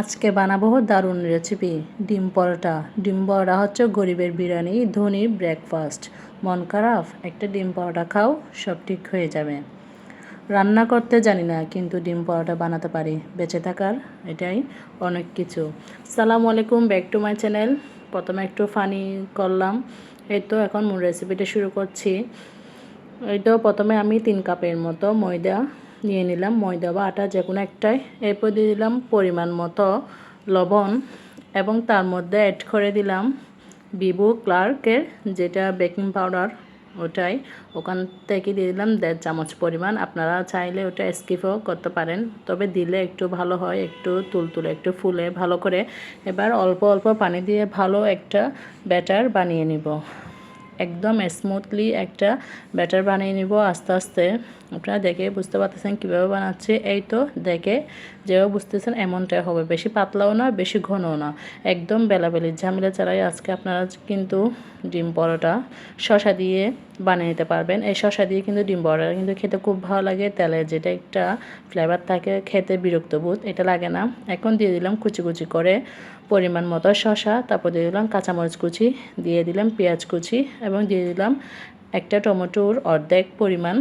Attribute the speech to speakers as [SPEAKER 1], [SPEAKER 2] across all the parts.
[SPEAKER 1] আজকে বানাবো দারুণ রেসিপি ডিম পরোটা। ডিম পরোটা হচ্ছে গরিবের বিরিয়ানি ধনীর ব্রেকফাস্ট মন খারাপ, একটা ডিম পরোটা খাও, সব ঠিক হয়ে যাবে। রান্না করতে জানি না, কিন্তু ডিম পরোটা বানাতে পারি। বেঁচে থাকার, এটাই অনেক কিছু। সালামু আলাইকুম ব্যাক টু মাই চ্যানেল প্রথমে একটু ফানি করলাম। এই তো এখন মূল রেসিপিটা শুরু করছি। এই তো প্রথমে আমি তিন কাপের মতো ময়দা নিয়ে নিলাম, ময়দা বা আটা যে কোনো একটাই। এরপর দিয়ে দিলাম পরিমাণ মতো লবণ এবং তার মধ্যে অ্যাড করে দিলাম বিবু ক্লার্কের যেটা বেকিং পাউডার ওটাই। ওখান থেকে দিয়ে দিলাম দেড় চামচ পরিমাণ। আপনারা চাইলে ওটা স্কিপও করতে পারেন, তবে দিলে একটু ভালো হয়, একটু তুলতুলে, একটু ফুলে ভালো করে। এবার অল্প অল্প পানি দিয়ে ভালো একটা ব্যাটার বানিয়ে নিব। একদম স্মুথলি একটা ব্যাটার বানিয়ে নিব আস্তে আস্তে। আপনারা দেখে বুঝতে পারতেছেন কীভাবে বানাচ্ছে। এই তো দেখে যেভাবে বুঝতেছেন এমনটাই হবে। বেশি পাতলাও না, বেশি ঘনও না। একদম বেলাবেলি ঝামেলা ছাড়াই আজকে আপনারা কিন্তু ডিম পরোটা শশা দিয়ে বানিয়ে নিতে পারবেন। এই শশা দিয়ে কিন্তু ডিম পরোটা কিন্তু খেতে খুব ভালো লাগে। তেলের যেটা একটা ফ্লেভার থাকে, খেতে বিরক্ত বোধ, এটা লাগে না। এখন দিয়ে দিলাম কুচি কুচি করে। পরিমাণ মতো শশা তারপর দিয়ে দিলাম কাঁচামরিচ কুচি, দিয়ে দিলাম পেঁয়াজ কুচি এবং দিয়ে দিলাম একটা টমেটোর অর্ধেক পরিমাণ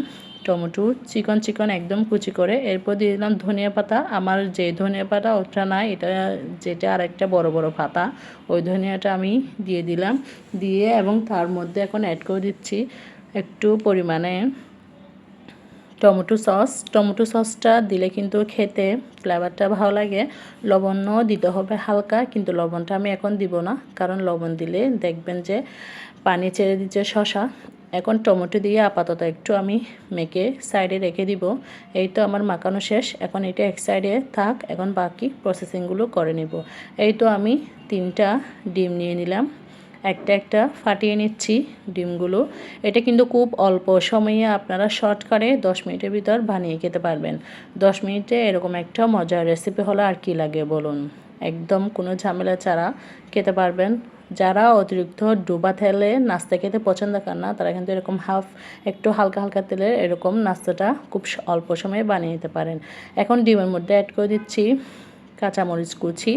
[SPEAKER 1] টমেটো চিকন চিকন একদম কুচি করে। এরপর দিয়ে দিলাম ধনিয়া পাতা। আমার যে ধনিয়া পাতা ওটা না এটা যেটা আর একটা বড় বড় পাতা, ওই ধনিয়াটা আমি দিয়ে দিলাম। দিয়ে এবং তার মধ্যে এখন অ্যাড করে দিচ্ছি একটু পরিমাণে টমেটো সস। টমেটো সসটা দিলে কিন্তু খেতে ফ্লেভারটা ভালো লাগে। লবণও দিতে হবে হালকা, কিন্তু লবণটা আমি এখন দিব না। কারণ লবণ দিলে দেখবেন যে পানি ছেড়ে দিচ্ছে শশা এখন টমেটো দিয়ে আপাতত একটু আমি মেখে সাইডে রেখে দিব। এই তো আমার মাখানো শেষ। এখন এটা এক সাইডে থাক। এখন বাকি প্রসেসিংগুলো করে নিব। এই তো আমি তিনটা ডিম নিয়ে নিলাম। একটা একটা ফাটিয়ে নিচ্ছি ডিমগুলো। এটা কিন্তু খুব অল্প সময়ে আপনারা শর্টকাটে দশ মিনিটের ভিতর বানিয়ে খেতে পারবেন। দশ মিনিটে এরকম একটা মজার রেসিপি হলে আর কি লাগে বলুন। একদম কোনো ঝামেলা ছাড়া খেতে পারবেন। যারা অতিরিক্ত ডুবা তেলে নাস্তা খেতে পছন্দ করেন না, তারা কিন্তু এরকম হাফ, একটু হালকা হালকা তেলে এরকম নাস্তাটা খুব অল্প সময়ে বানিয়ে নিতে পারেন। এখন ডিমের মধ্যে অ্যাড করে দিচ্ছি কাঁচামরিচ কুচি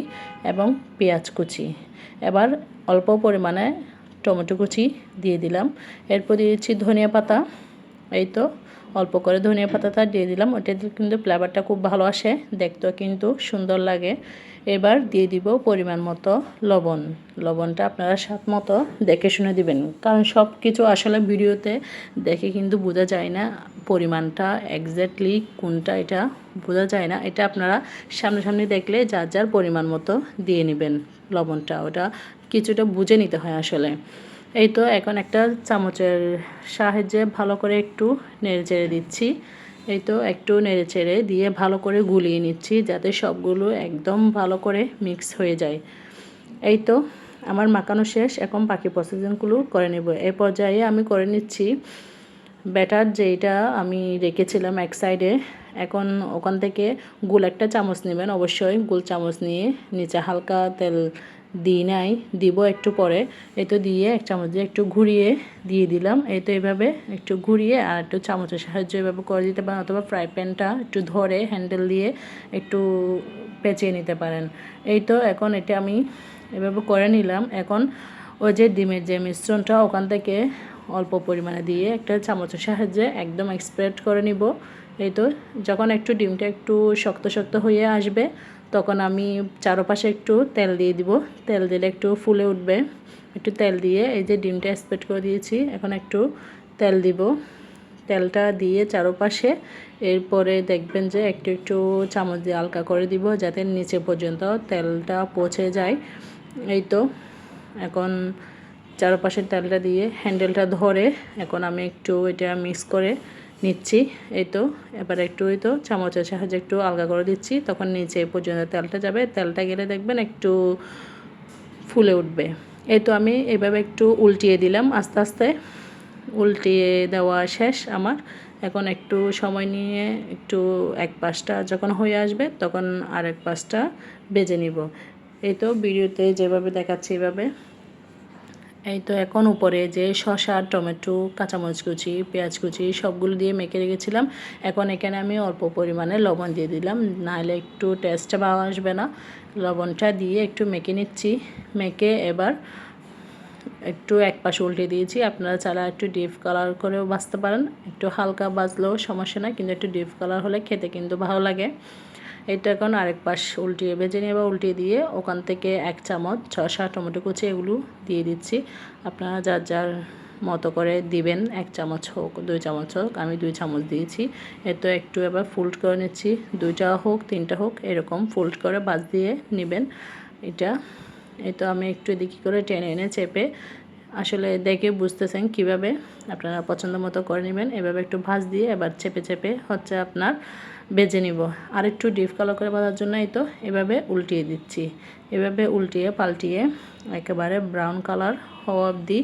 [SPEAKER 1] এবং পেঁয়াজ কুচি। এবার অল্প পরিমাণে টমেটো কুচি দিয়ে দিলাম। এরপর দিয়েছি ধনিয়া পাতা। এই তো অল্প করে ধনিয়া পাতাটা দিয়ে দিলাম। ওটাতে কিন্তু ফ্লেভারটা খুব ভালো আসে, দেখতেও কিন্তু সুন্দর লাগে। এবার দিয়ে দিব পরিমাণ মতো লবণ। লবণটা আপনারা স্বাদ মতো দেখে শুনে দিবেন। কারণ সব কিছু আসলে ভিডিওতে দেখে কিন্তু বোঝা যায় না পরিমাণটা একজ্যাক্টলি কোনটা, এটা বোঝা যায় না। এটা আপনারা সামনাসামনি দেখলে যার যার পরিমাণ মতো দিয়ে নেবেন লবণটা। ওটা কিছুটা বুঝে নিতে হয় আসলে। এই তো এখন একটা চামচের সাহায্যে ভালো করে একটু নেড়ে চেড়ে দিচ্ছি। এই তো একটু নেড়ে চেড়ে দিয়ে ভালো করে গুলিয়ে নিচ্ছি যাতে সবগুলো একদম ভালো করে মিক্স হয়ে যায়। এই তো আমার মাখানো শেষ, এখন বাকি প্রসেসিংগুলো করে নেব। এই পর্যায়ে আমি করে নিচ্ছি ব্যাটার যেটা আমি রেখেছিলাম এক সাইডে। এখন ওখান থেকে গুল একটা চামচ নেবেন, অবশ্যই গুল চামচ নিয়ে নিচে হালকা তেল দিই নাই দিব একটু পরে। এই তো দিয়ে এক চামচ দিয়ে একটু ঘুরিয়ে দিয়ে দিলাম। এই তো এইভাবে একটু ঘুরিয়ে আর একটু চামচের সাহায্যে এভাবে করে দিতে পারেন অথবা ফ্রাই প্যানটা একটু ধরে হ্যান্ডেল দিয়ে একটু পেঁচিয়ে নিতে পারেন। এই তো এখন এটা আমি এভাবে করে নিলাম। এখন ওই যে ডিমের যে মিশ্রণটা ওখান থেকে অল্প পরিমাণে দিয়ে একটা চামচের সাহায্যে একদম এক্সপ্রেড করে নিব। এই তো যখন একটু ডিমটা একটু শক্ত শক্ত হয়ে আসবে তখন আমি চারপাশে একটু তেল দিয়ে দিব। তেল দিলে একটু ফুলে উঠবে। একটু তেল দিয়ে এই যে ডিমটা স্প্রেড করে দিয়েছি, এখন একটু তেল দিব। তেলটা দিয়ে চারপাশে এরপরে দেখবেন যে একটু একটু চামচ দিয়ে হালকা করে দিব যাতে নিচে পর্যন্ত তেলটা পচে যায়। এই তো, এখন চারপাশের তেলটা দিয়ে হ্যান্ডেলটা ধরে এখন আমি একটু এটা মিক্স করে নিচ্ছি, এই তো। এবার একটু ওই তো, চামচের সাহায্যে একটু আলগা করে দিচ্ছি। তখন নিচে পর্যন্ত তেলটা যাবে। তেলটা গেলে দেখবেন একটু ফুলে উঠবে। এই তো আমি এভাবে একটু উল্টিয়ে দিলাম আস্তে আস্তে। উল্টিয়ে দেওয়া শেষ আমার। এখন একটু সময় নিয়ে একটু এক পাশটা যখন হয়ে আসবে তখন আর এক পাশটা বেজে নিব। এই তো, ভিডিওতে যেভাবে দেখাচ্ছি এভাবে। এই তো এখন উপরে যে শসা, টমেটো, কাঁচামরিচ কুচি, পেঁয়াজ কুচি, সবগুলো দিয়ে মেখে রেখেছিলাম। এখন এখানে আমি অল্প পরিমাণে লবণ দিয়ে দিলাম। নাহলে একটু টেস্টটা ভালো আসবে না। লবণটা দিয়ে একটু মেখে নিচ্ছি। মেখে এবার একটু এক পাশে উল্টে দিয়েছি। আপনারা চালা একটু ডিপ কালার করেও বাঁচতে পারেন। একটু হালকা বাজলেও সমস্যা নাই, কিন্তু একটু ডিপ কালার হলে খেতে কিন্তু ভালো লাগে। এটা এখন আরেক পাশ উল্টিয়ে ভেজে নিয়ে বা উল্টিয়ে দিয়ে ওখান থেকে এক চামচ ছশা টমেটো কুচি এগুলো দিয়ে দিচ্ছি। আপনারা যার যার মতো করে দিবেন, এক চামচ হোক, দুই চামচ হোক, আমি দুই চামচ দিয়েছি। এতো একটু এবার ফুল্ড করে নিচ্ছি। দুইটা হোক, তিনটা হোক, এরকম ফুল্ড করে বাজ দিয়ে নেবেন। এটা এই তো আমি একটু এদিকে করে টেনে এনে চেপে আসলে দেখে বুঝতেছেন কীভাবে আপনারা পছন্দ মতো করে নেবেন। এভাবে একটু ভাজ দিয়ে এবার চেপে চেপে হচ্ছে আপনার বেজে নিব। আর একটু ডিপ কালার করে বাঁধার জন্য এই তো এভাবে উল্টিয়ে দিচ্ছি। এভাবে উল্টিয়ে পাল্টিয়ে একেবারে ব্রাউন কালার হওয়া অবধি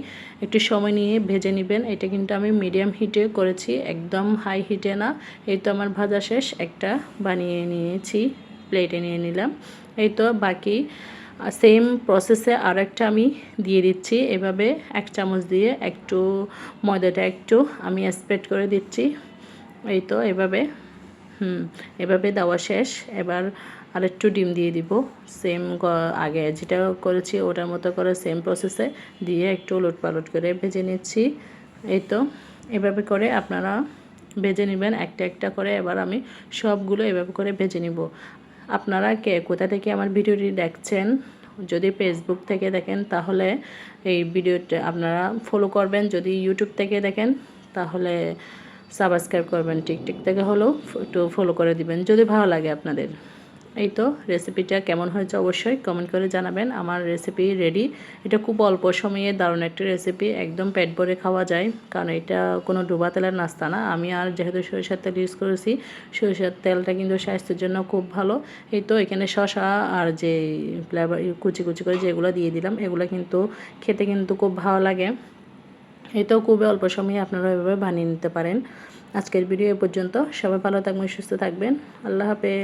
[SPEAKER 1] একটু সময় নিয়ে ভেজে নেবেন। এটা কিন্তু আমি মিডিয়াম হিটে করেছি, একদম হাই হিটে না। এই তো আমার ভাজা শেষ। একটা বানিয়ে নিয়েছি প্লেটে নিয়ে নিলাম। এই তো বাকি সেম প্রসেসে আর একটা আমি দিয়ে দিচ্ছি। এভাবে এক চামচ দিয়ে একটু ময়দাটা একটু আমি স্প্রেড করে দিচ্ছি। এই তো এভাবে, হুম, এভাবে দেওয়া শেষ। এবার আর একটু ডিম দিয়ে দিব। সেম আগে যেটা করেছি ওটার মতো করে সেম প্রসেসে দিয়ে একটু উলট পালট করে ভেজে নিচ্ছি। এই তো, এভাবে করে আপনারা ভেজে নেবেন। একটা একটা করে এবার আমি সবগুলো এভাবে করে ভেজে নিব। আপনারা কে, কোথা থেকে আমার ভিডিওটি দেখছেন, যদি ফেসবুক থেকে দেখেন, তাহলে এই ভিডিওটা আপনারা ফলো করবেন। যদি ইউটিউব থেকে দেখেন, তাহলে সাবস্ক্রাইব করবেন টিকটিক থেকে হলেও একটু ফলো করে দিবেন, যদি ভালো লাগে আপনাদের। এই তো রেসিপিটা কেমন হয়েছে অবশ্যই কমেন্ট করে জানাবেন। আমার রেসিপি রেডি এটা খুব অল্প সময়ে দারুণ একটা রেসিপি একদম পেট ভরে খাওয়া যায়। কারণ এটা কোনো ডুবা তেলের নাস্তা না। আমি আর যেহেতু সরিষার তেল ইউজ করেছি, সরিষার তেলটা কিন্তু স্বাস্থ্যের জন্য খুব ভালো। এই তো এখানে শশা আর যে ফ্লেভার কুচি কুচি করে যেগুলো দিয়ে দিলাম, এগুলো কিন্তু খেতে কিন্তু খুব ভালো লাগে। এটাও খুবই অল্প সময়ে আপনারা এভাবে বানিয়ে নিতে পারেন। আজকের ভিডিও এ পর্যন্ত। সবাই ভালো থাকবেন, সুস্থ থাকবেন। আল্লাহ হাফেজ।